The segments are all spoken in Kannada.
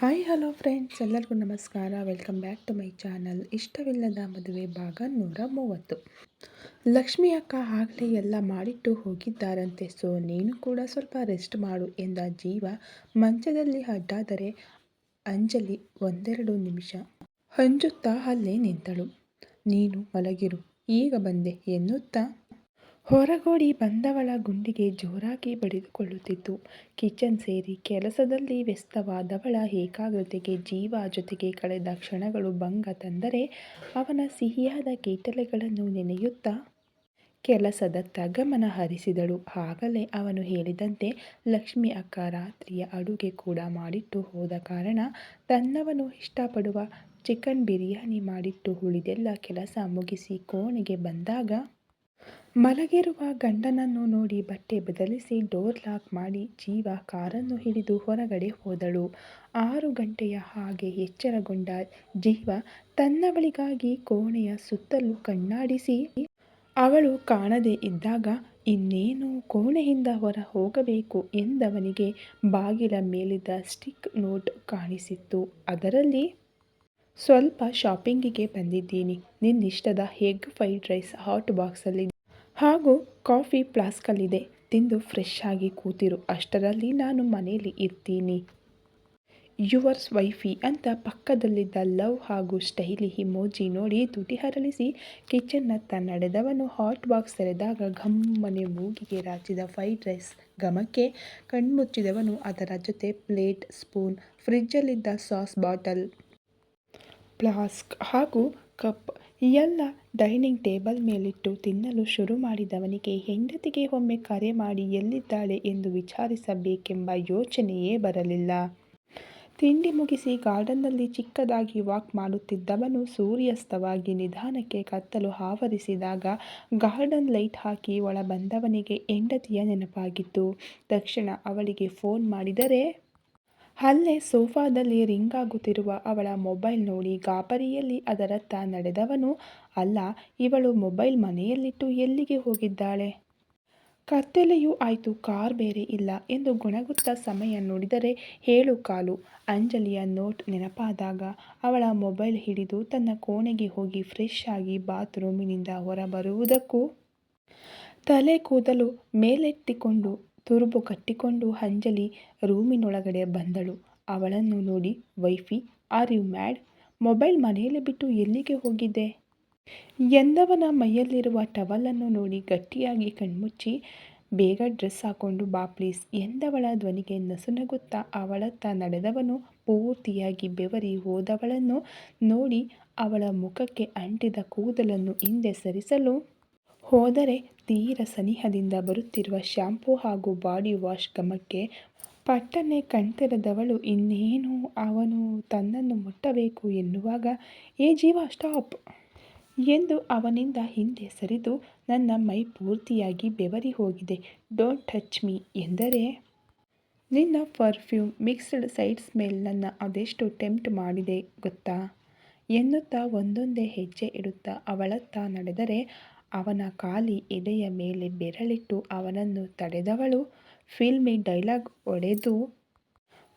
ಹಾಯ್, ಹಲೋ ಫ್ರೆಂಡ್ಸ್, ಎಲ್ಲರಿಗೂ ನಮಸ್ಕಾರ. Welcome back to my channel. ಇಷ್ಟವಿಲ್ಲದ ಮದುವೆ ಭಾಗ ನೂರ ಮೂವತ್ತು. ಲಕ್ಷ್ಮಿ ಅಕ್ಕ ಆಗಲೇ ಎಲ್ಲ ಮಾಡಿಟ್ಟು ಹೋಗಿದ್ದಾರಂತೆ. ಸೊ, ನೀನು ಕೂಡ ಸ್ವಲ್ಪ ರೆಸ್ಟ್ ಮಾಡು ಎಂದ ಜೀವ ಮಂಚದಲ್ಲಿ ಅಡ್ಡಾದರೆ ಅಂಜಲಿ ಒಂದೆರಡು ನಿಮಿಷ ಹಂಜುತ್ತಾ ಅಲ್ಲೇ ನಿಂತಳು. ನೀನು ಮಲಗಿರು, ಈಗ ಬಂದೆ ಎನ್ನುತ್ತಾ ಹೊರಗೋಡಿ ಬಂದವಳ ಗುಂಡಿಗೆ ಜೋರಾಗಿ ಬಡಿದುಕೊಳ್ಳುತ್ತಿತ್ತು. ಕಿಚನ್ ಸೇರಿ ಕೆಲಸದಲ್ಲಿ ವ್ಯಸ್ತವಾದವಳ ಏಕಾಗ್ರತೆಗೆ, ಜೀವ ಜೊತೆಗೆ ಕಳೆದ ಕ್ಷಣಗಳು ಭಂಗ ತಂದರೆ ಅವನ ಸಿಹಿಯಾದ ಕೀಟಲೆಗಳನ್ನು ನೆನೆಯುತ್ತಾ ಕೆಲಸದತ್ತ ಗಮನ ಹರಿಸಿದಳು. ಆಗಲೇ ಅವನು ಹೇಳಿದಂತೆ ಲಕ್ಷ್ಮಿ ಅಕ್ಕ ರಾತ್ರಿಯ ಅಡುಗೆ ಕೂಡ ಮಾಡಿಟ್ಟು ಹೋದ ಕಾರಣ ತನ್ನವನು ಇಷ್ಟಪಡುವ ಚಿಕನ್ ಬಿರಿಯಾನಿ ಮಾಡಿಟ್ಟು ಉಳಿದೆಲ್ಲ ಕೆಲಸ ಮುಗಿಸಿ ಕೋಣೆಗೆ ಬಂದಾಗ ಮಲಗಿರುವ ಗಂಡನನ್ನು ನೋಡಿ ಬಟ್ಟೆ ಬದಲಿಸಿ ಡೋರ್ ಲಾಕ್ ಮಾಡಿ ಜೀವ ಕಾರನ್ನು ಹಿಡಿದು ಹೊರಗಡೆ ಹೋದಳು. ಆರು ಗಂಟೆಯ ಹಾಗೆ ಎಚ್ಚರಗೊಂಡ ಜೀವ ತನ್ನ ಬಳಿಗಾಗಿ ಕೋಣೆಯ ಸುತ್ತಲೂ ಕಣ್ಣಾಡಿಸಿ, ಅವಳು ಕಾಣದೇ ಇದ್ದಾಗ ಇನ್ನೇನು ಕೋಣೆಯಿಂದ ಹೊರ ಹೋಗಬೇಕು? ಎಂದವನಿಗೆ ಬಾಗಿಲ ಮೇಲಿದ್ದ ಸ್ಟಿಕ್ ನೋಟ್ ಕಾಣಿಸಿತ್ತು. ಅದರಲ್ಲಿ, ಸ್ವಲ್ಪ ಶಾಪಿಂಗಿಗೆ ಬಂದಿದ್ದೀನಿ. ನಿನ್ನಿಷ್ಟದ ಹೆಗ್ ಫ್ರೈಡ್ ರೈಸ್ ಹಾಟ್ ಬಾಕ್ಸಲ್ಲಿ ಹಾಗೂ ಕಾಫಿ ಫ್ಲಾಸ್ಕಲ್ಲಿದೆ. ತಿಂದು ಫ್ರೆಶ್ ಆಗಿ ಕೂತಿರು. ಅಷ್ಟರಲ್ಲಿ ನಾನು ಮನೆಯಲ್ಲಿ ಇರ್ತೀನಿ. ಯುವರ್ಸ್ ವೈಫಿ ಅಂತ ಪಕ್ಕದಲ್ಲಿದ್ದ ಲವ್ ಹಾಗೂ ಸ್ಟೈಲಿ ಹಿಮೋಜಿ ನೋಡಿ ತುಟಿ ಹರಳಿಸಿ ಕಿಚನ್ನತ್ತ ನಡೆದವನು ಹಾಟ್ ಬಾಕ್ಸ್ ತೆರೆದಾಗ ಘಮ್ಮನೆ ಮೂಗಿಗೆ ರಾಚಿದ ಫ್ರೈಡ್ ರೈಸ್ ಘಮಕ್ಕೆ ಕಣ್ಮುಚ್ಚಿದವನು ಅದರ ಜೊತೆ ಪ್ಲೇಟ್, ಸ್ಪೂನ್, ಫ್ರಿಜ್ಜಲ್ಲಿದ್ದ ಸಾಸ್ ಬಾಟಲ್, ಫ್ಲಾಸ್ಕ್ ಹಾಗೂ ಕಪ್ ಎಲ್ಲ ಡೈನಿಂಗ್ ಟೇಬಲ್ ಮೇಲಿಟ್ಟು ತಿನ್ನಲು ಶುರು ಮಾಡಿದವನಿಗೆ ಹೆಂಡತಿಗೆ ಒಮ್ಮೆ ಕರೆ ಮಾಡಿ ಎಲ್ಲಿದ್ದಾಳೆ ಎಂದು ವಿಚಾರಿಸಬೇಕೆಂಬ ಯೋಚನೆಯೇ ಬರಲಿಲ್ಲ. ತಿಂಡಿ ಮುಗಿಸಿ ಗಾರ್ಡನ್ನಲ್ಲಿ ಚಿಕ್ಕದಾಗಿ ವಾಕ್ ಮಾಡುತ್ತಿದ್ದವನು ಸೂರ್ಯಾಸ್ತವಾಗಿ ನಿಧಾನಕ್ಕೆ ಕತ್ತಲು ಆವರಿಸಿದಾಗ ಗಾರ್ಡನ್ ಲೈಟ್ ಹಾಕಿ ಒಳ ಬಂದವನಿಗೆ ಹೆಂಡತಿಯ ನೆನಪಾಗಿತ್ತು. ತಕ್ಷಣ ಅವಳಿಗೆ ಫೋನ್ ಮಾಡಿದರೆ ಅಲ್ಲೇ ಸೋಫಾದಲ್ಲಿ ರಿಂಗ್ ಆಗುತ್ತಿರುವ ಅವಳ ಮೊಬೈಲ್ ನೋಡಿ ಗಾಬರಿಯಲ್ಲಿ ಅದರತ್ತ ನಡೆದವನು ಅಲ್ಲ, ಇವಳು ಮೊಬೈಲ್ ಮನೆಯಲ್ಲಿಟ್ಟು ಎಲ್ಲಿಗೆ ಹೋಗಿದ್ದಾಳೆ? ಕತ್ತಲೆಯೂ ಆಯಿತು, ಕಾರ್ ಬೇರೆ ಇಲ್ಲ ಎಂದು ಗುಣಗುತ್ತ ಸಮಯ ನೋಡಿದರೆ ಏಳು ಕಾಲು. ಅಂಜಲಿಯ ನೋಟ್ ನೆನಪಾದಾಗ ಅವಳ ಮೊಬೈಲ್ ಹಿಡಿದು ತನ್ನ ಕೋಣೆಗೆ ಹೋಗಿ ಫ್ರೆಶ್ ಆಗಿ ಬಾತ್ರೂಮಿನಿಂದ ಹೊರಬರುವುದಕ್ಕೂ ತಲೆ ಕೂದಲು ಮೇಲೆತ್ತಿಕೊಂಡು ತುರುಬು ಕಟ್ಟಿಕೊಂಡು ಅಂಜಲಿ ರೂಮಿನೊಳಗಡೆ ಬಂದಳು. ಅವಳನ್ನು ನೋಡಿ, wifey, are you mad? Mobile ಮನೆಯಲ್ಲಿ ಬಿಟ್ಟು ಎಲ್ಲಿಗೆ ಹೋಗಿದ್ದೆ? ಎಂದವನ ಮೈಯಲ್ಲಿರುವ ಟವಲನ್ನು ನೋಡಿ ಗಟ್ಟಿಯಾಗಿ ಕಣ್ಮುಚ್ಚಿ, ಬೇಗ ಡ್ರೆಸ್ ಹಾಕೊಂಡು ಬಾ ಪ್ಲೀಸ್, ಎಂದವಳ ಧ್ವನಿಗೆ ನಸುನಗುತ್ತಾ ಅವಳತ್ತ ನಡೆದವನು ಪೂರ್ತಿಯಾಗಿ ಬೆವರಿ ಹೋದವಳನ್ನು ನೋಡಿ ಅವಳ ಮುಖಕ್ಕೆ ಅಂಟಿದ ಕೂದಲನ್ನು ಹಿಂದೆ ಸರಿಸಲು ಹೋದರೆ ತೀರ ಸನಿಹದಿಂದ ಬರುತ್ತಿರುವ ಶ್ಯಾಂಪೂ ಹಾಗೂ ಬಾಡಿ ವಾಶ್ ಗಮಕ್ಕೆ ಪಟ್ಟನೆ ಕಣ್ತೆರೆದವಳು ಇನ್ನೇನು ಅವನು ತನ್ನನ್ನು ಮುಟ್ಟಬೇಕು ಎನ್ನುವಾಗ, ಏ ಜೀವ, ಸ್ಟಾಪ್! ಎಂದು ಅವನಿಂದ ಹಿಂದೆ ಸರಿದು ನನ್ನ ಮೈ ಪೂರ್ತಿಯಾಗಿ ಬೆವರಿ ಹೋಗಿದೆ. ಡೋಂಟ್ ಟಚ್ ಮೀ ಎಂದರೆ, ನಿನ್ನ ಪರ್ಫ್ಯೂಮ್ ಮಿಕ್ಸ್ಡ್ ಸೈಡ್ ಸ್ಮೆಲ್ ನನ್ನ ಅದೆಷ್ಟು ಟೆಂಪ್ಟ್ ಮಾಡಿದೆ ಗೊತ್ತಾ ಎನ್ನುತ್ತಾ ಒಂದೊಂದೇ ಹೆಜ್ಜೆ ಇಡುತ್ತಾ ಅವಳತ್ತ ನಡೆದರೆ ಅವನ ಖಾಲಿ ಎದೆಯ ಮೇಲೆ ಬೆರಳಿಟ್ಟು ಅವನನ್ನು ತಡೆದವಳು. ಫಿಲ್ಮಿ ಡೈಲಾಗ್ ಒಡೆದು,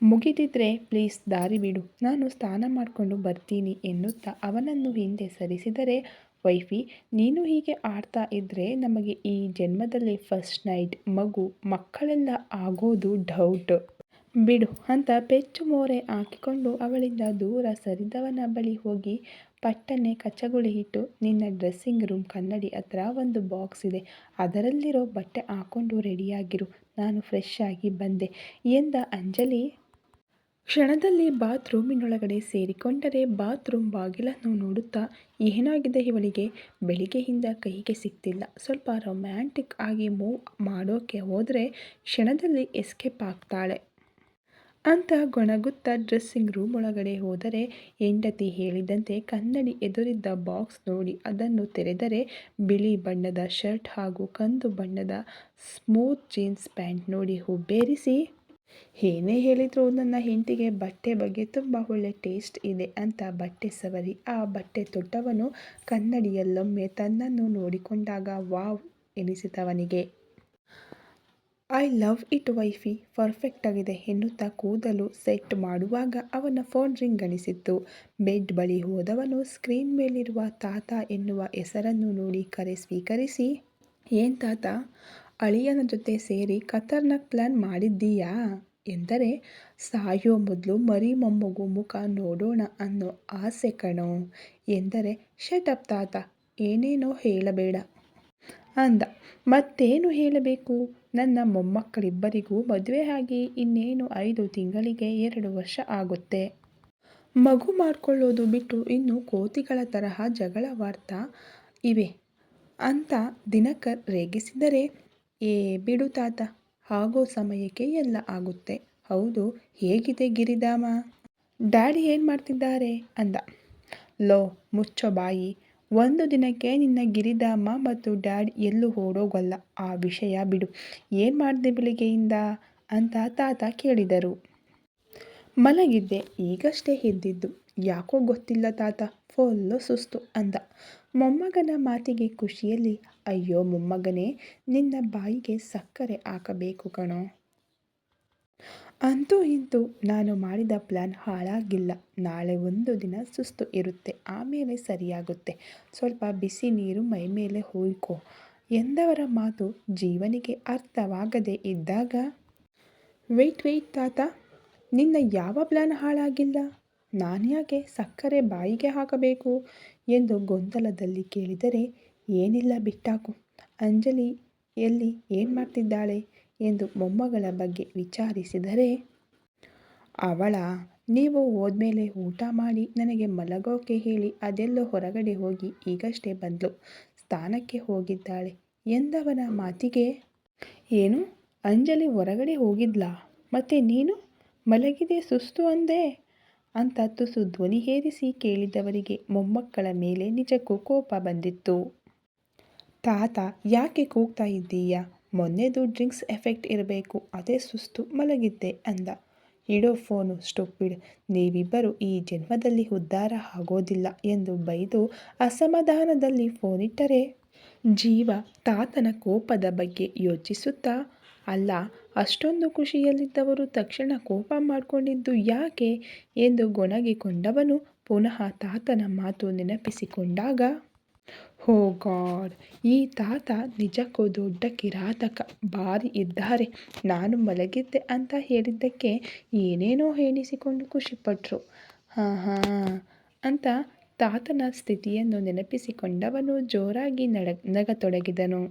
ಮುಗಿದಿದ್ರೆ ಪ್ಲೀಸ್ ದಾರಿ ಬಿಡು, ನಾನು ಸ್ನಾನ ಮಾಡಿಕೊಂಡು ಬರ್ತೀನಿ ಎನ್ನುತ್ತಾ ಅವನನ್ನು ಹಿಂದೆ ಸರಿಸಿದರೆ, ವೈಫಿ, ನೀನು ಹೀಗೆ ಆಡ್ತಾ ಇದ್ದರೆ ನಮಗೆ ಈ ಜನ್ಮದಲ್ಲಿ ಫಸ್ಟ್ ನೈಟ್ ಮಗು ಮಕ್ಕಳೆಲ್ಲ ಆಗೋದು ಡೌಟ್. ಬಿಡು, ಅಂತ ಪೆಚ್ಚು ಮೋರೆ ಹಾಕಿಕೊಂಡು ಅವಳಿಂದ ದೂರ ಸರಿದವನ ಬಳಿ ಹೋಗಿ ಪಟ್ಟನೆ ಕಚ್ಚಗುಳಿ ಇಟ್ಟು ನಿನ್ನ ಡ್ರೆಸ್ಸಿಂಗ್ ರೂಮ್ ಕನ್ನಡಿ ಹತ್ರ ಒಂದು ಬಾಕ್ಸ್ ಇದೆ. ಅದರಲ್ಲಿರೋ ಬಟ್ಟೆ ಹಾಕ್ಕೊಂಡು ರೆಡಿಯಾಗಿರು ನಾನು ಫ್ರೆಶ್ ಆಗಿ ಬಂದೆ. ಎಂದ ಅಂಜಲಿ, ಕ್ಷಣದಲ್ಲಿ ಬಾತ್ರೂಮಿನೊಳಗಡೆ ಸೇರಿಕೊಂಡರೆ ಬಾತ್ರೂಮ್ ಬಾಗಿಲನ್ನು ನೋಡುತ್ತಾ ಏನಾಗಿದೆ ಇವಳಿಗೆ? ಬೆಳಿಗ್ಗೆಯಿಂದ ಕೈಗೆ ಸಿಗ್ತಿಲ್ಲ ಸ್ವಲ್ಪ ರೊಮ್ಯಾಂಟಿಕ್ ಆಗಿ ಮೂವ್ ಮಾಡೋಕೆ ಹೋದರೆ ಕ್ಷಣದಲ್ಲಿ ಎಸ್ಕೇಪ್ ಆಗ್ತಾಳೆ. ಅಂತ ಗೊಣಗುತ್ತ ಡ್ರೆಸ್ಸಿಂಗ್ ರೂಮ್ ಒಳಗಡೆ ಹೋದರೆ ಹೆಂಡತಿ ಹೇಳಿದಂತೆ ಕನ್ನಡಿ ಎದುರಿದ್ದ ಬಾಕ್ಸ್ ನೋಡಿ ಅದನ್ನು ತೆರೆದರೆ ಬಿಳಿ ಬಣ್ಣದ ಶರ್ಟ್ ಹಾಗೂ ಕಂದು ಬಣ್ಣದ ಸ್ಮೂತ್ ಜೀನ್ಸ್ ಪ್ಯಾಂಟ್ ನೋಡಿ ಹುಬ್ಬೇರಿಸಿ. ಏನೇ ಹೇಳಿದರೂ ನನ್ನ ಹೆಂಡತಿಗೆ ಬಟ್ಟೆ ಬಗ್ಗೆ ತುಂಬ ಒಳ್ಳೆ ಟೇಸ್ಟ್ ಇದೆ ಅಂತ ಬಟ್ಟೆ ಸವರಿ. ಆ ಬಟ್ಟೆ ತೊಟ್ಟವನು ಕನ್ನಡಿಯಲ್ಲೊಮ್ಮೆ ತನ್ನನ್ನು ನೋಡಿಕೊಂಡಾಗ wow ಎನಿಸಿದವನಿಗೆ I love it wifey perfect ಆಗಿದೆ ಎನ್ನುತ್ತಾ ಕೂದಲು ಸೆಟ್ ಮಾಡುವಾಗ ಅವನ ಫೋನ್ ರಿಂಗ್ ಅನಿಸಿತ್ತು. ಬೆಡ್ ಬಳಿ ಹೋದವನು ಸ್ಕ್ರೀನ್ ಮೇಲಿರುವ ತಾತ ಎನ್ನುವ ಹೆಸರನ್ನು ನೋಡಿ ಕರೆ ಸ್ವೀಕರಿಸಿ, ಏನ್ ತಾತ, ಅಳಿಯನ ಜೊತೆ ಸೇರಿ ಖತರ್ನಾಕ್ ಪ್ಲ್ಯಾನ್ ಮಾಡಿದ್ದೀಯಾ? ಎಂದರೆ, ಸಾಯೋ ಮೊದಲು ಮರಿ ಮೊಮ್ಮಗು ಮುಖ ನೋಡೋಣ ಅನ್ನೋ ಆಸೆ ಕಣೋ. ಎಂದರೆ ಶಟಪ್ ತಾತ, ಏನೇನೋ ಹೇಳಬೇಡ. ಅಂದ, ಮತ್ತೇನು ಹೇಳಬೇಕು? ನನ್ನ ಮೊಮ್ಮಕ್ಕಳಿಬ್ಬರಿಗೂ ಮದುವೆ ಆಗಿ ಇನ್ನೇನು ಐದು ತಿಂಗಳಿಗೆ ಎರಡು ವರ್ಷ ಆಗುತ್ತೆ. ಮಗು ಮಾಡ್ಕೊಳ್ಳೋದು ಬಿಟ್ಟು ಇನ್ನು ಕೋತಿಗಳ ತರಹ ಜಗಳ ವಾರ್ತಾ ಇವೆ. ಅಂತ ದಿನಕರ್ ರೇಗಿಸಿದರೆ, ಏ ಬಿಡು ತಾತ, ಆಗೋ ಸಮಯಕ್ಕೆ ಎಲ್ಲ ಆಗುತ್ತೆ. ಹೌದು, ಹೇಗಿದೆ ಗಿರಿಧಾಮ? ಡ್ಯಾಡಿ ಏನು ಮಾಡ್ತಿದ್ದಾರೆ? ಅಂದ. ಲೋ, ಮುಚ್ಚೋ ಬಾಯಿ. ಒಂದು ದಿನಕ್ಕೆ ನಿನ್ನ ಗಿರಿಧಾಮ ಮತ್ತು ಡ್ಯಾಡ್ ಎಲ್ಲೂ ಓಡೋಗಲ್ಲ. ಆ ವಿಷಯ ಬಿಡು. ಏನು ಮಾಡಿದೆ ಬೆಳಿಗ್ಗೆಯಿಂದ? ಅಂತ ತಾತ ಕೇಳಿದರು. ಮಲಗಿದ್ದೆ. ಈಗಷ್ಟೇ ಎದ್ದಿದ್ದು. ಯಾಕೋ ಗೊತ್ತಿಲ್ಲ ತಾತ. ಫುಲ್ಲು ಸುಸ್ತು ಅಂದ. ಮೊಮ್ಮಗನ ಮಾತಿಗೆ ಖುಷಿಯಲ್ಲಿ, ಅಯ್ಯೋ ಮೊಮ್ಮಗನೇ, ನಿನ್ನ ಬಾಯಿಗೆ ಸಕ್ಕರೆ ಹಾಕಬೇಕು ಕಣೋ. ಅಂತೂ ಇಂತೂ ನಾನು ಮಾಡಿದ ಪ್ಲ್ಯಾನ್ ಹಾಳಾಗಿಲ್ಲ. ನಾಳೆ ಒಂದು ದಿನ ಸುಸ್ತು ಇರುತ್ತೆ. ಆಮೇಲೆ ಸರಿಯಾಗುತ್ತೆ. ಸ್ವಲ್ಪ ಬಿಸಿ ನೀರು ಮೈ ಮೇಲೆ ಹೋಯ್ಕೋ. ಎಂದವರ ಮಾತು ಜೀವನಿಗೆ ಅರ್ಥವಾಗದೇ ಇದ್ದಾಗ? ವೆಯ್ಟ್ ವೆಯ್ಟ್ ತಾತ. ನಿನ್ನ ಯಾವ ಪ್ಲ್ಯಾನ್ ಹಾಳಾಗಿಲ್ಲ? ನಾನ್ಯಾಕೆ ಸಕ್ಕರೆ ಬಾಯಿಗೆ ಹಾಕಬೇಕು? ಎಂದು ಗೊಂದಲದಲ್ಲಿ ಕೇಳಿದರೆ, ಏನಿಲ್ಲ ಬಿಟ್ಟಾಕು. ಅಂಜಲಿ ಎಲ್ಲಿ ಏನು ಮಾಡ್ತಿದ್ದಾಳೆ? ಎಂದು ಮೊಮ್ಮಗಳ ಬಗ್ಗೆ ವಿಚಾರಿಸಿದರೆ, ಅವಳ, ನೀವು ಹೋದ್ಮೇಲೆ ಊಟ ಮಾಡಿ, ನನಗೆ ಮಲಗೋಕೆ ಹೇಳಿ, ಅದೆಲ್ಲೋ ಹೊರಗಡೆ ಹೋಗಿ ಈಗಷ್ಟೇ ಬಂದ್ಲು, ಸ್ಥಾನಕ್ಕೆ ಹೋಗಿದ್ದಾಳೆ ಎಂದವನ ಮಾತಿಗೆ, ಏನು, ಅಂಜಲಿ ಹೊರಗಡೆ ಹೋಗಿದ್ಲಾ? ಮತ್ತೆ ನೀನು? ಮಲಗಿದೆ ಸುಸ್ತು ಅಂದೆ? ಅಂತ ತುಸು ಧ್ವನಿ ಹೇರಿಸಿ ಕೇಳಿದವರಿಗೆ ಮೊಮ್ಮಕ್ಕಳ ಮೇಲೆ ನಿಜಕ್ಕೂ ಕೋಪ ಬಂದಿತ್ತು. ತಾತ, ಯಾಕೆ ಕೂಗ್ತಾ ಇದ್ದೀಯಾ? ಮೊನ್ನೆದು ಡ್ರಿಂಕ್ಸ್ ಎಫೆಕ್ಟ್ ಇರಬೇಕು, ಅದೇ ಸುಸ್ತು ಮಲಗಿದ್ದೆ ಅಂದ. ಇಡೋ ಫೋನು, ಸ್ಟುಪಿಡ್, ನೀವಿಬ್ಬರು ಈ ಜನ್ಮದಲ್ಲಿ ಉದ್ಧಾರ ಆಗೋದಿಲ್ಲ ಎಂದು ಬೈದು ಅಸಮಾಧಾನದಲ್ಲಿ ಫೋನಿಟ್ಟರೆ, ಜೀವ ತಾತನ ಕೋಪದ ಬಗ್ಗೆ ಯೋಚಿಸುತ್ತಾ, ಅಲ್ಲ, ಅಷ್ಟೊಂದು ಖುಷಿಯಲ್ಲಿದ್ದವರು ತಕ್ಷಣ ಕೋಪ ಮಾಡಿಕೊಂಡಿದ್ದು ಯಾಕೆ? ಎಂದು ಗೊಣಗಿಕೊಂಡವನು, ಪುನಃ ತಾತನ ಮಾತು ನೆನಪಿಸಿಕೊಂಡಾಗ ಹೋ ಗಾಡ್, ಈ ತಾತ ನಿಜಕ್ಕೂ ದೊಡ್ಡ ಕಿರಾತಕ, ಬಾರಿ ಇದ್ದಾರೆ. ನಾನು ಮಲಗಿದ್ದೆ ಅಂತ ಹೇಳಿದ್ದಕ್ಕೆ ಏನೇನೋ ಹೇಳಿಸಿಕೊಂಡು ಖುಷಿಪಟ್ಟರು ಹಾಂ ಹಾಂ, ಅಂತ ತಾತನ ಸ್ಥಿತಿಯನ್ನು ನೆನಪಿಸಿಕೊಂಡವನು ಜೋರಾಗಿ ನಡ, ನಗತೊಡಗಿದನು.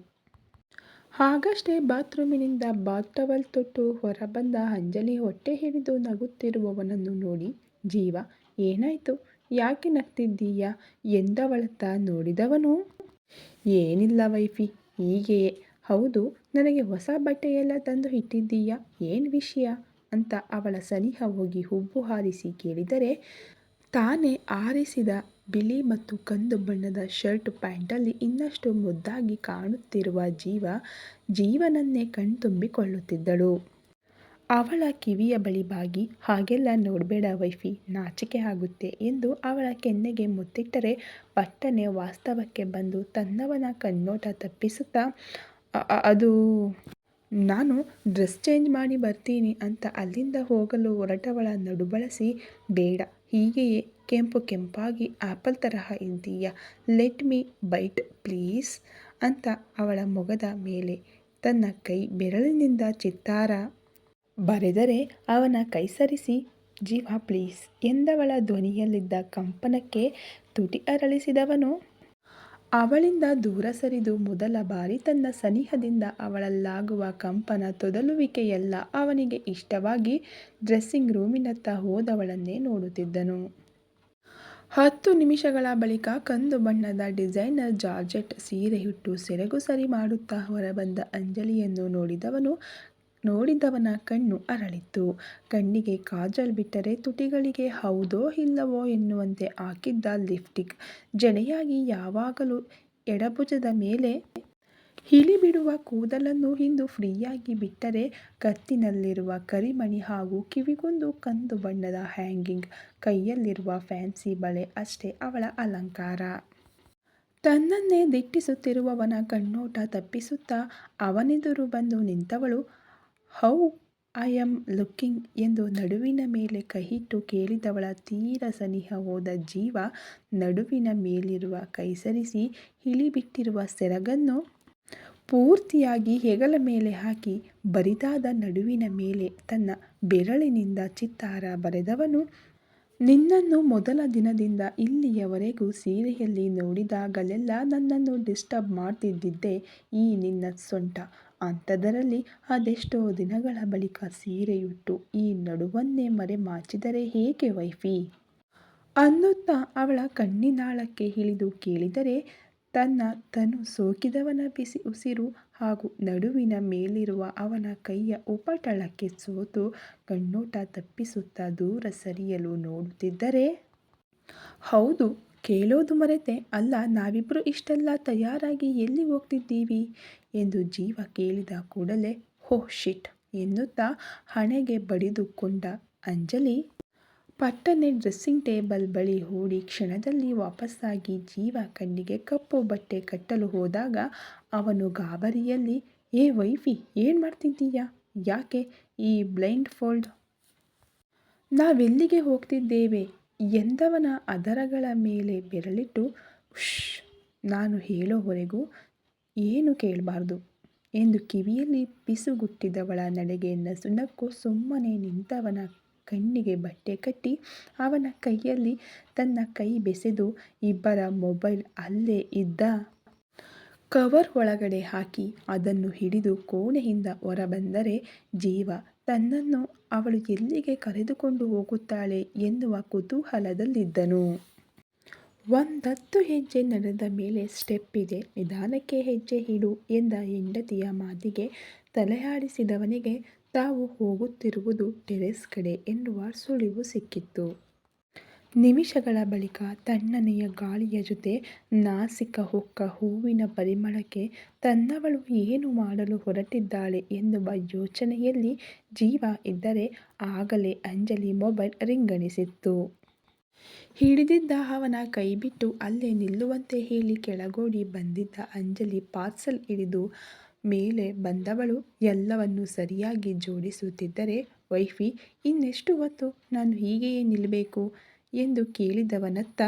ಆಗಷ್ಟೇ ಬಾತ್ರೂಮಿನಿಂದ ಬಾತ್ ಟವಲ್ ತೊಟ್ಟು ಹೊರಬಂದ ಅಂಜಲಿ ಹೊಟ್ಟೆ ಹಿಡಿದು ನಗುತ್ತಿರುವವನನ್ನು ನೋಡಿ, ಜೀವ, ಏನಾಯ್ತು? ಯಾಕೆ ನಗ್ತಿದ್ದೀಯ? ಎಂದವಳತ್ತ ನೋಡಿದವನು? ಏನಿಲ್ಲ ವೈಫಿ, ಹೀಗೆಯೇ. ಹೌದು, ನನಗೆ ಹೊಸ ಬಟ್ಟೆಯೆಲ್ಲ ತಂದು ಇಟ್ಟಿದ್ದೀಯಾ? ಏನು ವಿಷಯ? ಅಂತ ಅವಳ ಸನಿಹ ಹೋಗಿ ಹುಬ್ಬು ಹಾರಿಸಿ ಕೇಳಿದರೆ, ತಾನೇ ಆರಿಸಿದ ಬಿಳಿ ಮತ್ತು ಕಂದು ಬಣ್ಣದ ಶರ್ಟ್ ಪ್ಯಾಂಟಲ್ಲಿ ಇನ್ನಷ್ಟು ಮುದ್ದಾಗಿ ಕಾಣುತ್ತಿರುವ ಜೀವ ಜೀವನನ್ನೇ ಕಣ್ತುಂಬಿಕೊಳ್ಳುತ್ತಿದ್ದಳು. ಅವಳ ಕಿವಿಯ ಬಳಿ ಬಾಗಿ, ಹಾಗೆಲ್ಲ ನೋಡಬೇಡ ವೈಫಿ, ನಾಚಿಕೆ ಆಗುತ್ತೆ ಎಂದು ಅವಳ ಕೆನ್ನೆಗೆ ಮುತ್ತಿಟ್ಟರೆ ಪಟ್ಟನೆ ವಾಸ್ತವಕ್ಕೆ ಬಂದು ತನ್ನವನ ಕಣ್ಣೋಟ ತಪ್ಪಿಸುತ್ತಾ ಅದು ನಾನು ಡ್ರೆಸ್ ಚೇಂಜ್ ಮಾಡಿ ಬರ್ತೀನಿ ಅಂತ ಅಲ್ಲಿಂದ ಹೋಗಲು ಹೊರಟವಳ ನಡು ಬಳಸಿ, ಬೇಡ, ಹೀಗೆಯೇ ಕೆಂಪು ಕೆಂಪಾಗಿ ಆಪಲ್ ತರಹ ಇದ್ದೀಯ, ಲೆಟ್ ಮೀ ಬೈಟ್ ಪ್ಲೀಸ್ ಅಂತ ಅವಳ ಮೊಗದ ಮೇಲೆ ತನ್ನ ಕೈ ಬೆರಳಿನಿಂದ ಚಿತ್ತಾರ ಬರೆದರೆ ಅವನ ಕೈಸರಿಸಿ, ಜೀವ ಪ್ಲೀಸ್, ಎಂದವಳ ಧ್ವನಿಯಲ್ಲಿದ್ದ ಕಂಪನಕ್ಕೆ ತುಟಿ ಅರಳಿಸಿದವನು? ಅವಳಿಂದ ದೂರ ಸರಿದು ಮೊದಲ ಬಾರಿ ತನ್ನ ಸನಿಹದಿಂದ ಅವಳಲ್ಲಾಗುವ ಕಂಪನ ತೊದಲುವಿಕೆಯೆಲ್ಲ ಅವನಿಗೆ ಇಷ್ಟವಾಗಿ ಡ್ರೆಸ್ಸಿಂಗ್ ರೂಮಿನತ್ತ ಹೋದವಳನ್ನೇ ನೋಡುತ್ತಿದ್ದನು. ಹತ್ತು ನಿಮಿಷಗಳ ಬಳಿಕ ಕಂದು ಬಣ್ಣದ ಡಿಸೈನರ್ ಜಾರ್ಜೆಟ್ ಸೀರೆಯುಟ್ಟು ಸೆರಗು ಸರಿ ಮಾಡುತ್ತಾ ಹೊರಬಂದ ಅಂಜಲಿಯನ್ನು ನೋಡಿದವನು ನೋಡಿದವನ ಕಣ್ಣು ಅರಳಿತ್ತು ಕಣ್ಣಿಗೆ ಕಾಜಲ್ ಬಿಟ್ಟರೆ ತುಟಿಗಳಿಗೆ ಹೌದೋ ಇಲ್ಲವೋ ಎನ್ನುವಂತೆ ಹಾಕಿದ್ದ ಲಿಫ್ಟಿಕ್ ಜನೆಯಾಗಿ ಯಾವಾಗಲೂ ಎಡಭುಜದ ಮೇಲೆ ಇಳಿಬಿಡುವ ಕೂದಲನ್ನು ಇಂದು ಫ್ರೀಯಾಗಿ ಬಿಟ್ಟರೆ ಕತ್ತಿನಲ್ಲಿರುವ ಕರಿಮಣಿ ಹಾಗೂ ಕಿವಿಗೊಂದು ಕಂದು ಬಣ್ಣದ ಹ್ಯಾಂಗಿಂಗ್, ಕೈಯಲ್ಲಿರುವ ಫ್ಯಾನ್ಸಿ ಬಳೆ ಅಷ್ಟೇ ಅವಳ ಅಲಂಕಾರ. ತನ್ನನ್ನೇ ದಿಟ್ಟಿಸುತ್ತಿರುವವನ ಕಣ್ಣೋಟ ತಪ್ಪಿಸುತ್ತಾ ಅವನೆದುರು ಬಂದು ನಿಂತವಳು ಹೌ, ಐ ಆಮ್ ಲುಕ್ಕಿಂಗ್ ಎಂದು ನಡುವಿನ ಮೇಲೆ ಕೈಯಿಟ್ಟು ಕೇಳಿದವಳ ತೀರ ಸನಿಹ ಹೋದ ಜೀವ ನಡುವಿನ ಮೇಲಿರುವ ಕೈ ಸರಿಸಿ ಇಳಿಬಿಟ್ಟಿರುವ ಸೆರಗನ್ನು ಪೂರ್ತಿಯಾಗಿ ಹೆಗಲ ಮೇಲೆ ಹಾಕಿ ಬರಿದಾದ ನಡುವಿನ ಮೇಲೆ ತನ್ನ ಬೆರಳಿನಿಂದ ಚಿತ್ತಾರ ಬರೆದವನು ನಿನ್ನನ್ನು ಮೊದಲ ದಿನದಿಂದ ಇಲ್ಲಿಯವರೆಗೂ ಸೀರೆಯಲ್ಲಿ ನೋಡಿದಾಗಲೆಲ್ಲ ನನ್ನನ್ನು ಡಿಸ್ಟರ್ಬ್ ಮಾಡ್ತಿದ್ದಿದ್ದೇ ಈ ನಿನ್ನ ಸೊಂಟ. ಅಂಥದರಲ್ಲಿ ಅದೆಷ್ಟೋ ದಿನಗಳ ಬಳಿಕ ಸೀರೆಯುಟ್ಟು ಈ ನಡುವನ್ನೇ ಮರೆಮಾಚಿದರೆ ಹೇಗೆ ವೈಫಿ? ಅನ್ನುತ್ತಾ ಅವಳ ಕಣ್ಣಿನಾಳಕ್ಕೆ ಇಳಿದು ಕೇಳಿದರೆ, ತನ್ನ ತನು ಸೋಕಿದವನ ಬಿಸಿ ಉಸಿರು ಹಾಗೂ ನಡುವಿನ ಮೇಲಿರುವ ಅವನ ಕೈಯ ಉಪಟಳಕ್ಕೆ ಸೋತು ಕಣ್ಣೋಟ ತಪ್ಪಿಸುತ್ತಾ ದೂರ ಸರಿಯಲು ನೋಡುತ್ತಿದ್ದರೆ? ಹೌದು, ಕೇಳೋದು ಮರೆತೆ. ಅಲ್ಲ ನಾವಿಬ್ಬರು ಇಷ್ಟೆಲ್ಲ ತಯಾರಾಗಿ ಎಲ್ಲಿ ಹೋಗ್ತಿದ್ದೀವಿ? ಎಂದು ಜೀವ ಕೇಳಿದ ಕೂಡಲೇ ಹೋ ಶಿಟ್ ಎನ್ನುತ್ತಾ ಹಣೆಗೆ ಬಡಿದುಕೊಂಡ ಅಂಜಲಿ ಪಟ್ಟನೆ ಡ್ರೆಸ್ಸಿಂಗ್ ಟೇಬಲ್ ಬಳಿ ಓಡಿ ಕ್ಷಣದಲ್ಲಿ ವಾಪಸ್ಸಾಗಿ ಜೀವ ಕಣ್ಣಿಗೆ ಕಪ್ಪು ಬಟ್ಟೆ ಕಟ್ಟಲು ಹೋದಾಗ ಅವನು ಗಾಬರಿಯಲ್ಲಿ, ಏ ವೈಫಿ, ಏನು ಮಾಡ್ತಿದ್ದೀಯಾ? ಯಾಕೆ ಈ ಬ್ಲೈಂಡ್ ಫೋಲ್ಡ್? ನಾವೆಲ್ಲಿಗೆ ಹೋಗ್ತಿದ್ದೇವೆ? ಎಂದವನ ಅದರಗಳ ಮೇಲೆ ಬೆರಳಿಟ್ಟು ಉಶ್ ನಾನು ಹೇಳೋವರೆಗೂ ಏನು ಕೇಳಬಾರ್ದು ಎಂದು ಕಿವಿಯಲ್ಲಿ ಪಿಸುಗುಟ್ಟಿದವಳ ನಡೆಗೆ ನಸುನಕ್ಕು ಸುಮ್ಮನೆ ನಿಂತವನ ಕಣ್ಣಿಗೆ ಬಟ್ಟೆ ಕಟ್ಟಿ ಅವನ ಕೈಯಲ್ಲಿ ತನ್ನ ಕೈ ಬೆಸೆದು ಇಬ್ಬರ ಮೊಬೈಲ್ ಅಲ್ಲೇ ಇದ್ದ ಕವರ್ ಒಳಗಡೆ ಹಾಕಿ ಅದನ್ನು ಹಿಡಿದು ಕೋಣೆಯಿಂದ ಹೊರಬಂದರೆ ಜೀವ ತನ್ನನ್ನು ಅವಳು ಎಲ್ಲಿಗೆ ಕರೆದುಕೊಂಡು ಹೋಗುತ್ತಾಳೆ ಎನ್ನುವ ಕುತೂಹಲದಲ್ಲಿದ್ದನು. ಒಂದತ್ತು ಹೆಜ್ಜೆ ನಡೆದ ಮೇಲೆ ಸ್ಟೆಪ್ ಇದೆ. ನಿಧಾನಕ್ಕೆ ಹೆಜ್ಜೆ ಇಡು ಎಂದ ಹೆಂಡತಿಯ ಮಾತಿಗೆ ತಲೆಯಾಡಿಸಿದವನಿಗೆ ತಾವು ಹೋಗುತ್ತಿರುವುದು ಟೆರೆಸ್ ಕಡೆ ಎನ್ನುವ ಸುಳಿವು ಸಿಕ್ಕಿತ್ತು. ನಿಮಿಷಗಳ ಬಳಿಕ ತಣ್ಣನೆಯ ಗಾಳಿಯ ಜೊತೆ ನಾಸಿಕ ಹೊಕ್ಕ ಹೂವಿನ ಪರಿಮಳಕ್ಕೆ ತನ್ನವಳು ಏನು ಮಾಡಲು ಹೊರಟಿದ್ದಾಳೆ ಎನ್ನುವ ಯೋಚನೆಯಲ್ಲಿ ಜೀವ ಇದ್ದರೆ ಆಗಲೇ ಅಂಜಲಿ ಮೊಬೈಲ್ ರಿಂಗಣಿಸಿತ್ತು. ಹಿಡಿದಿದ್ದ ಅವನ ಕೈಬಿಟ್ಟು ಅಲ್ಲೇ ನಿಲ್ಲುವಂತೆ ಹೇಳಿ ಕೆಳಗೋಡಿ ಬಂದಿದ್ದ ಅಂಜಲಿ ಪಾರ್ಸಲ್ ಹಿಡಿದು ಮೇಲೆ ಬಂದವಳು ಎಲ್ಲವನ್ನೂ ಸರಿಯಾಗಿ ಜೋಡಿಸುತ್ತಿದ್ದರೆ, ವೈಫಿ, ಇನ್ನೆಷ್ಟು ಹೊತ್ತು ನಾನು ಹೀಗೆಯೇ ನಿಲ್ಲಬೇಕು ಎಂದು ಕೇಳಿದವನತ್ತ,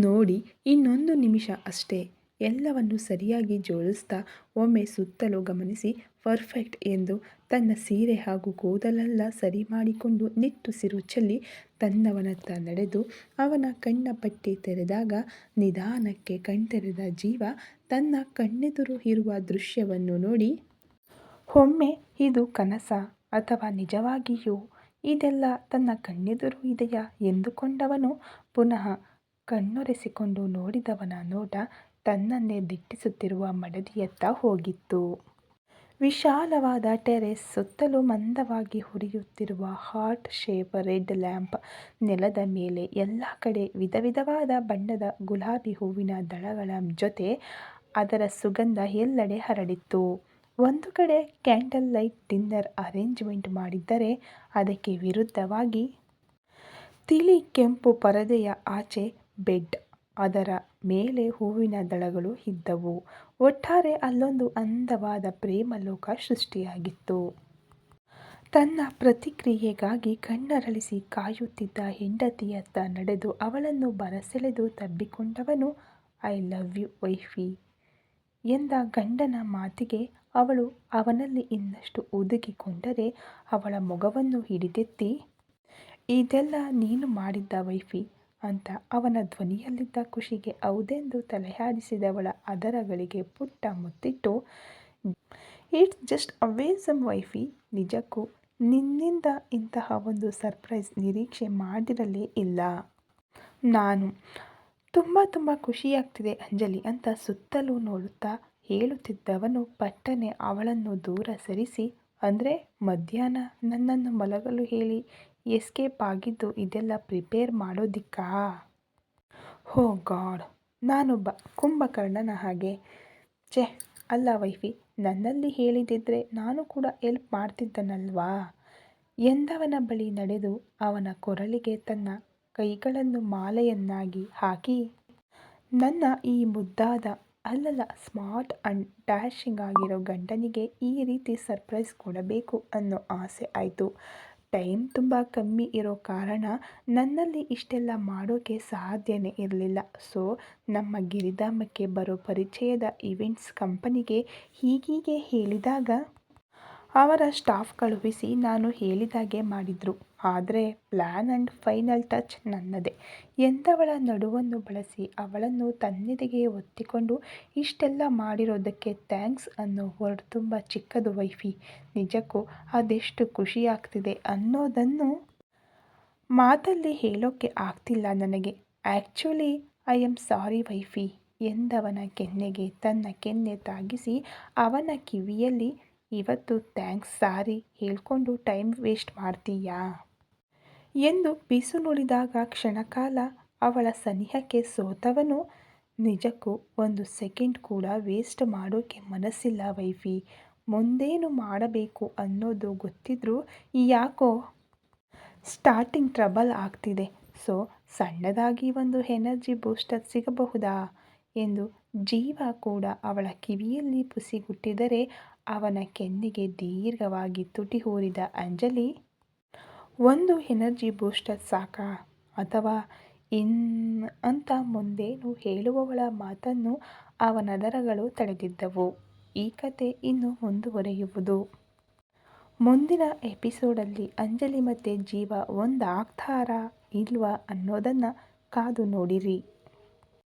ನೋಡಿ, ಇನ್ನೊಂದು ನಿಮಿಷ ಅಷ್ಟೇ, ಎಲ್ಲವನ್ನು ಸರಿಯಾಗಿ ಜೋಡಿಸ್ತಾ ಒಮ್ಮೆ ಸುತ್ತಲೂ ಗಮನಿಸಿ, ಪರ್ಫೆಕ್ಟ್ ಎಂದು ತನ್ನ ಸೀರೆ ಹಾಗೂ ಕೂದಲೆಲ್ಲ ಸರಿ ಮಾಡಿಕೊಂಡು ನಿಟ್ಟುಸಿರು ಚೆಲ್ಲಿ ತನ್ನವನತ್ತ ನಡೆದು ಅವನ ಕಣ್ಣ ಪಟ್ಟಿ ತೆರೆದಾಗ ನಿಧಾನಕ್ಕೆ ಕಣ್ತೆರೆದ ಜೀವ ತನ್ನ ಕಣ್ಣೆದುರು ಇರುವ ದೃಶ್ಯವನ್ನು ನೋಡಿ, ಒಮ್ಮೆ ಇದು ಕನಸ ಅಥವಾ ನಿಜವಾಗಿಯೂ ಇದೆಲ್ಲ ತನ್ನ ಕಣ್ಣೆದುರು ಇದೆಯಾ? ಎಂದುಕೊಂಡವನು ಪುನಃ ಕಣ್ಣೊರೆಸಿಕೊಂಡು ನೋಡಿದವನ ನೋಟ ತನ್ನನ್ನೇ ದಿಟ್ಟಿಸುತ್ತಿರುವ ಮಡದಿಯತ್ತ ಹೋಗಿತ್ತು. ವಿಶಾಲವಾದ ಟೆರೆಸ್ ಸುತ್ತಲೂ ಮಂದವಾಗಿ ಹುರಿಯುತ್ತಿರುವ ಹಾರ್ಟ್ ಶೇಪ್ ರೆಡ್ ಲ್ಯಾಂಪ್ ನೆಲದ ಮೇಲೆ ಎಲ್ಲ ಕಡೆ ವಿಧ ವಿಧವಾದ ಬಣ್ಣದ ಗುಲಾಬಿ ಹೂವಿನ ದಳಗಳ ಜೊತೆ ಅದರ ಸುಗಂಧ ಎಲ್ಲೆಡೆ ಹರಡಿತ್ತು. ಒಂದು ಕಡೆ ಕ್ಯಾಂಡಲ್ ಲೈಟ್ ಡಿನ್ನರ್ ಅರೇಂಜ್ಮೆಂಟ್ ಮಾಡಿದ್ದರೆ ಅದಕ್ಕೆ ವಿರುದ್ಧವಾಗಿ ತಿಳಿ ಕೆಂಪು ಪರದೆಯ ಆಚೆ ಬೆಡ್ ಅದರ ಮೇಲೆ ಹೂವಿನ ದಳಗಳು ಇದ್ದವು. ಒಟ್ಟಾರೆ ಅಲ್ಲೊಂದು ಅಂದವಾದ ಪ್ರೇಮಲೋಕ ಸೃಷ್ಟಿಯಾಗಿತ್ತು. ತನ್ನ ಪ್ರತಿಕ್ರಿಯೆಗಾಗಿ ಕಣ್ಣರಳಿಸಿ ಕಾಯುತ್ತಿದ್ದ ಹೆಂಡತಿಯತ್ತ ನಡೆದು ಅವಳನ್ನು ಬರಸೆಳೆದು ತಬ್ಬಿಕೊಂಡವನು, ಐ ಲವ್ ಯು ವೈಫಿ ಎಂದ ಗಂಡನ ಮಾತಿಗೆ ಅವಳು ಅವನಲ್ಲಿ ಇನ್ನಷ್ಟು ಒದಗಿಕೊಂಡರೆ ಅವಳ ಮೊಗವನ್ನು ಹಿಡಿದೆತ್ತಿ, ಇದೆಲ್ಲ ನೀನು ಮಾಡಿದ್ದ ವೈಫಿ ಅಂತ ಅವನ ಧ್ವನಿಯಲ್ಲಿದ್ದ ಖುಷಿಗೆ ಹೌದೆಂದು ತಲೆಯಾಡಿಸಿದವಳ ಅದರಗಳಿಗೆ ಪುಟ್ಟ ಮುತ್ತಿಟ್ಟು ಇಟ್ಸ್ ಜಸ್ಟ್ ಅವೇಸಮ್ ವೈಫಿ ನಿಜಕ್ಕೂ ನಿನ್ನಿಂದ ಇಂತಹ ಒಂದು ಸರ್ಪ್ರೈಸ್ ನಿರೀಕ್ಷೆ ಮಾಡಿರಲೇ ಇಲ್ಲ. ನಾನು ತುಂಬ ತುಂಬ ಖುಷಿಯಾಗ್ತಿದೆ ಅಂಜಲಿ ಅಂತ ಸುತ್ತಲೂ ನೋಡುತ್ತಾ ಹೇಳುತ್ತಿದ್ದವನು ಪಟ್ಟನೆ ಅವಳನ್ನು ದೂರ ಸರಿಸಿ, ಅಂದರೆ ಮಧ್ಯಾಹ್ನ ನನ್ನನ್ನು ಮಲಗಲು ಹೇಳಿ ಎಸ್ಕೇಪ್ ಆಗಿದ್ದು ಇದೆಲ್ಲ ಪ್ರಿಪೇರ್ ಮಾಡೋದಿಕ್ಕಾ? ಹೋ ಗಾಡ್. ನಾನೊಬ್ಬ ಕುಂಭಕರ್ಣನ ಹಾಗೆ. ಛೆ, ಅಲ್ಲ ವೈಫಿ, ನನ್ನಲ್ಲಿ ಹೇಳಿದಿದ್ರೆ ನಾನು ಕೂಡ ಎಲ್ಪ್ ಮಾಡ್ತಿದ್ದನಲ್ವಾ? ಎಂದವನ ಬಳಿ ನಡೆದು ಅವನ ಕೊರಳಿಗೆ ತನ್ನ ಕೈಗಳನ್ನು ಮಾಲೆಯನ್ನಾಗಿ ಹಾಕಿ, ನನ್ನ ಈ ಮುದ್ದಾದ, ಅಲ್ಲಲ್ಲ ಸ್ಮಾರ್ಟ್ ಅಂಡ್ ಡ್ಯಾಶಿಂಗ್ ಆಗಿರೋ ಗಂಡನಿಗೆ ಈ ರೀತಿ ಸರ್ಪ್ರೈಸ್ ಕೊಡಬೇಕು ಅನ್ನೋ ಆಸೆ ಆಯಿತು. ಟೈಮ್ ತುಂಬ ಕಮ್ಮಿ ಇರೋ ಕಾರಣ ನನ್ನಲ್ಲಿ ಇಷ್ಟೆಲ್ಲ ಮಾಡೋಕ್ಕೆ ಸಾಧ್ಯನೇ ಇರಲಿಲ್ಲ. ಸೊ, ನಮ್ಮ ಗಿರಿಧಾಮಕ್ಕೆ ಬರೋ ಪರಿಚಯದ ಇವೆಂಟ್ಸ್ ಕಂಪನಿಗೆ ಹೀಗೀಗೆ ಹೇಳಿದಾಗ ಅವರ ಸ್ಟಾಫ್ ಕಳುಹಿಸಿ ನಾನು ಹೇಳಿದಾಗೆ ಮಾಡಿದರು. ಆದರೆ ಪ್ಲ್ಯಾನ್ ಆ್ಯಂಡ್ ಫೈನಲ್ ಟಚ್ ನನ್ನದೇ. ಎಂಥವಳ ನಡುವನ್ನು ಬಳಸಿ ಅವಳನ್ನು ತನ್ನೆದೆಗೆ ಒತ್ತಿಕೊಂಡು ಇಷ್ಟೆಲ್ಲ ಮಾಡಿರೋದಕ್ಕೆ ಥ್ಯಾಂಕ್ಸ್ ಅನ್ನೋ ವರ್ಡ್ ತುಂಬ ಚಿಕ್ಕದು ವೈಫಿ. ನಿಜಕ್ಕೂ ಅದೆಷ್ಟು ಖುಷಿಯಾಗ್ತಿದೆ ಅನ್ನೋದನ್ನು ಮಾತಲ್ಲಿ ಹೇಳೋಕ್ಕೆ ಆಗ್ತಿಲ್ಲ ನನಗೆ. Actually I am sorry wifey ಎಂದವನ ಕೆನ್ನೆಗೆ ತನ್ನ ಕೆನ್ನೆ ತಾಗಿಸಿ ಅವನ ಕಿವಿಯಲ್ಲಿ ಇವತ್ತು ಥ್ಯಾಂಕ್ಸ್ ಸಾರಿ ಹೇಳ್ಕೊಂಡು ಟೈಮ್ ವೇಸ್ಟ್ ಮಾಡ್ತೀಯಾ? ಎಂದು ಬೀಸು ನುಡಿದಾಗ ಕ್ಷಣಕಾಲ ಅವಳ ಸನಿಹಕ್ಕೆ ಸೋತವನು ನಿಜಕ್ಕೂ ಒಂದು ಸೆಕೆಂಡ್ ಕೂಡ ವೇಸ್ಟ್ ಮಾಡೋಕ್ಕೆ ಮನಸ್ಸಿಲ್ಲ ವೈಫಿ. ಮುಂದೇನು ಮಾಡಬೇಕು ಅನ್ನೋದು ಗೊತ್ತಿದ್ರೂ ಯಾಕೋ ಸ್ಟಾರ್ಟಿಂಗ್ ಟ್ರಬಲ್ ಆಗ್ತಿದೆ. ಸೊ ಸಣ್ಣದಾಗಿ ಒಂದು ಎನರ್ಜಿ ಬೂಸ್ಟರ್ ಸಿಗಬಹುದಾ? ಎಂದು ಜೀವ ಕೂಡ ಅವಳ ಕಿವಿಯಲ್ಲಿ ಪುಸಿಗುಟ್ಟಿದರೆ ಅವನ ಕೆನ್ನಿಗೆ ದೀರ್ಘವಾಗಿ ತುಟಿ ಹೂರಿದ ಅಂಜಲಿ, ಒಂದು ಎನರ್ಜಿ ಬೂಸ್ಟರ್ ಸಾಕಾ? ಅಥವಾ ಇನ್ ಅಂತ ಮುಂದೇನು ಹೇಳುವವಳ ಮಾತನ್ನು ಅವನ ದರಗಳು ತಡೆದಿದ್ದವು. ಈ ಕತೆ ಇನ್ನು ಮುಂದುವರೆಯುವುದು. ಮುಂದಿನ ಎಪಿಸೋಡಲ್ಲಿ ಅಂಜಲಿ ಮತ್ತೆ ಜೀವ ಒಂದಾಗ್ತಾರಾ ಇಲ್ವಾ ಅನ್ನೋದನ್ನು ಕಾದು ನೋಡಿರಿ.